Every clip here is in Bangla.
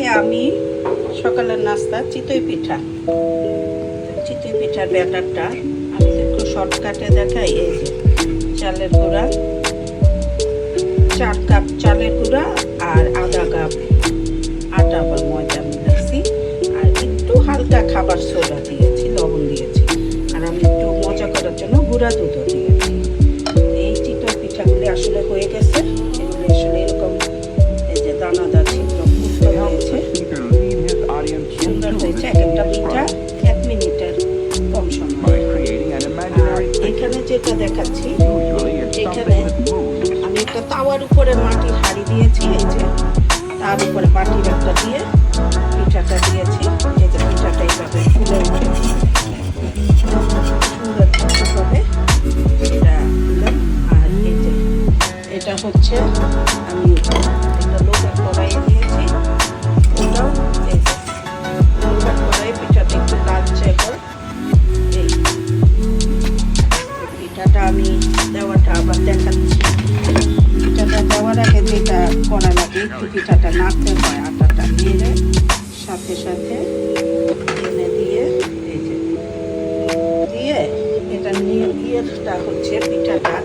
আজকে আমি সকালের নাস্তা, চিতই পিঠা। চিতই পিঠার ব্যাটারটা আমি একটু শর্টকাটে দেখাই, এই যে চালের গুঁড়া, চার কাপ চালের গুঁড়া আর আধা কাপ আটা বা ময়দা মিলাইছি। আর একটু হালকা খাবার সোডা দিয়েছি, লবণ দিয়েছি। আর আমি একটু মজা করার জন্য গুঁড়া দুধও দিয়েছি। এই চিতই পিঠাগুলি আসলে হয়ে গেছে এখানে আমি একটা তাওয়ার উপরে মাটির হাঁড়ি দিয়েছি, এই যে তার উপরে মাটির একটা দিয়ে পিঠাটা দিয়েছি, এই যে পিঠাটা এইভাবে ফুলে উঠে সুন্দর আর এই এটা হচ্ছে, আমি একটা লোকের কড়াইয়ে দিয়েছি। ওটাও করা লাগে একটু নাড়তে হয়, আটাটা নেড়ে সাথে সাথে এনে দিয়ে দিয়ে এটা নিয়ে ইয়েটা হচ্ছে পিঠাটা।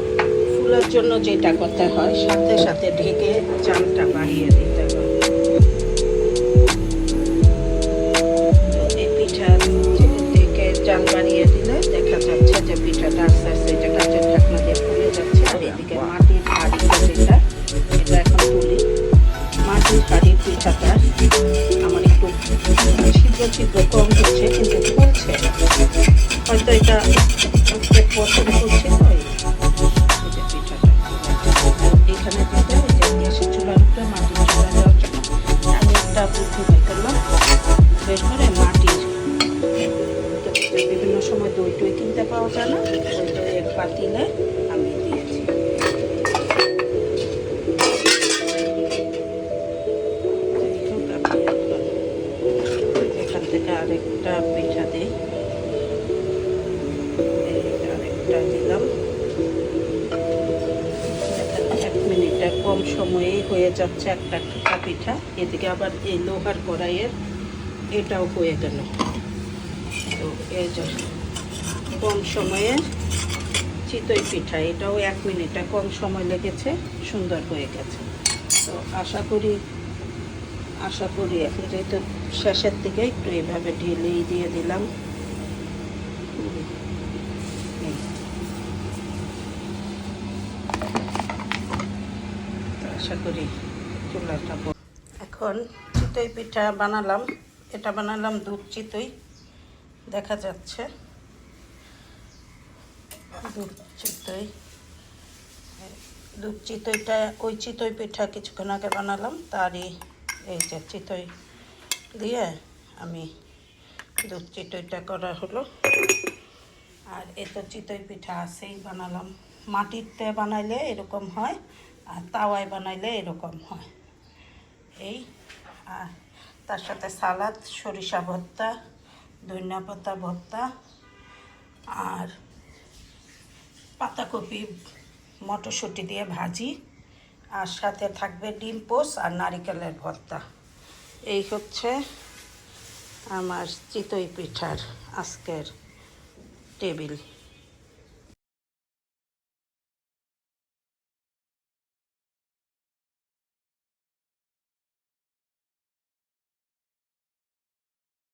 ফুলার জন্য যেটা করতে হয়, সাথে সাথে ঢেকে চালটা বাড়িয়ে দিতে হয় পিঠা থেকে চাল বাড়িয়ে দিলে দেখা যাচ্ছে যে পিঠাটা আস্তে আস্তে এটা কাঁচের এটা এখানে যেটা এই যে গ্যাসের চুলার জন্য আমি বের করে মাটির বিভিন্ন সময় দই টই কিনতে পাওয়া যায় না পাতিলে আমি এখান থেকে আরেকটা পিঠা দিই। সময়েই হয়ে যাচ্ছে একটা একটা পিঠা। এদিকে আবার এই লোহার কড়াইয়ের এটাও হয়ে গেল। তো এই কম সময়ে চিতই পিঠা, এটাও এক মিনিটে কম সময় লেগেছে, সুন্দর হয়ে গেছে। তো আশা করি আশা করি এখন যেহেতু শেষের দিকে একটু এইভাবে ঢেলেই দিয়ে দিলাম হুম, এই। তো আশা করি চুলাটা এখন চিতই পিঠা বানালাম। এটা বানালাম দুধ চিতই। দেখা যাচ্ছে। দুধ চিতই। দুধ চিতইটা, ওই চিতই পিঠা কিছুক্ষণ আগে বানালাম। তারই এই যে চিতই দিয়ে আমি দুধ চিতইটা করা হলো। আর এ তো চিতই পিঠা আছেই বানালাম। মাটিতে বানাইলে এরকম হয়। আর তাওয়ায় বানাইলে এরকম হয়। এই, আর তার সাথে সালাদ, সরিষা ভর্তা, ধনিয়া পাতা ভর্তা, আর পাতাকপি, মটরশুঁটি দিয়ে ভাজি, আর সাথে থাকবে ডিম পোস আর নারিকেলের ভর্তা। এই হচ্ছে আমার চিতই পিঠার আজকের টেবিল।